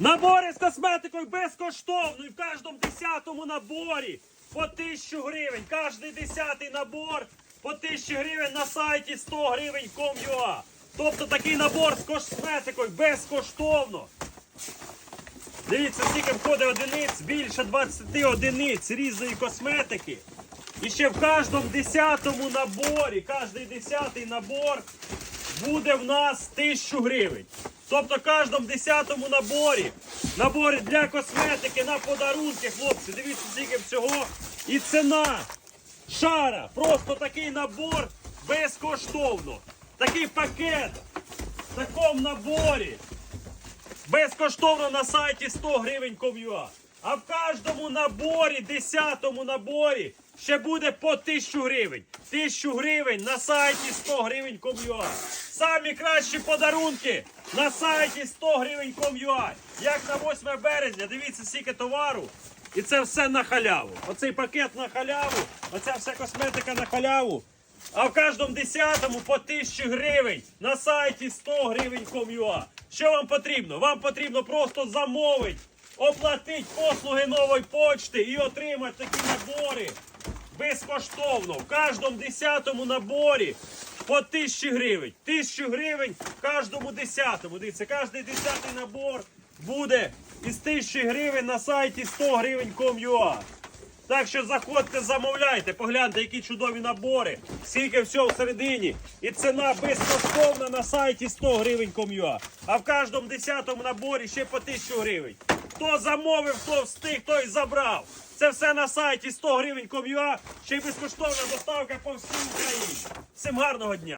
Набори з косметикою безкоштовно і в кожному десятому наборі по 1000 гривень. Кожний десятий набор по 1000 гривень на сайті 100 гривень com.ua. Тобто такий набор з косметикою безкоштовно. Дивіться, скільки входить одиниць, більше 20 одиниць різної косметики. І ще в кожному десятому наборі, кожний десятий набор буде в нас 1000 гривень. Тобто в кожному десятому наборі, наборі для косметики на подарунки, хлопці, дивіться, скільки всього. І ціна шара. Просто такий набор безкоштовно. Такий пакет в такому наборі. Безкоштовно на сайті 100 гривень ком'юа. А в кожному наборі, десятому наборі, ще буде по 1000 гривень. 1000 гривень на сайті 100 гривень ком'юа. Самі кращі подарунки на сайті 100 гривень ком'юа. Як на 8 березня, дивіться, скільки товару. І це все на халяву. Оцей пакет на халяву, оця вся косметика на халяву. А в кожному десятому по 1000 гривень на сайті 100 гривень ком'юа. Що вам потрібно? Вам потрібно просто замовити, оплатити послуги нової почти і отримати такі набори безкоштовно. В кожному десятому наборі по 1000 гривень. 1000 гривень в кожному десятому. Дивіться, кожний десятий набор буде із 1000 гривень на сайті 100 гривень com.ua. Так що заходьте, замовляйте, погляньте, які чудові набори, скільки всього всередині. І ціна безкоштовна на сайті 100 гривень ком'юа. А в кожному десятому наборі ще по 1000 гривень. Хто замовив, хто встиг, той забрав. Це все на сайті 100 гривень ком'юа, ще й безкоштовна доставка по всій Україні. Всім гарного дня!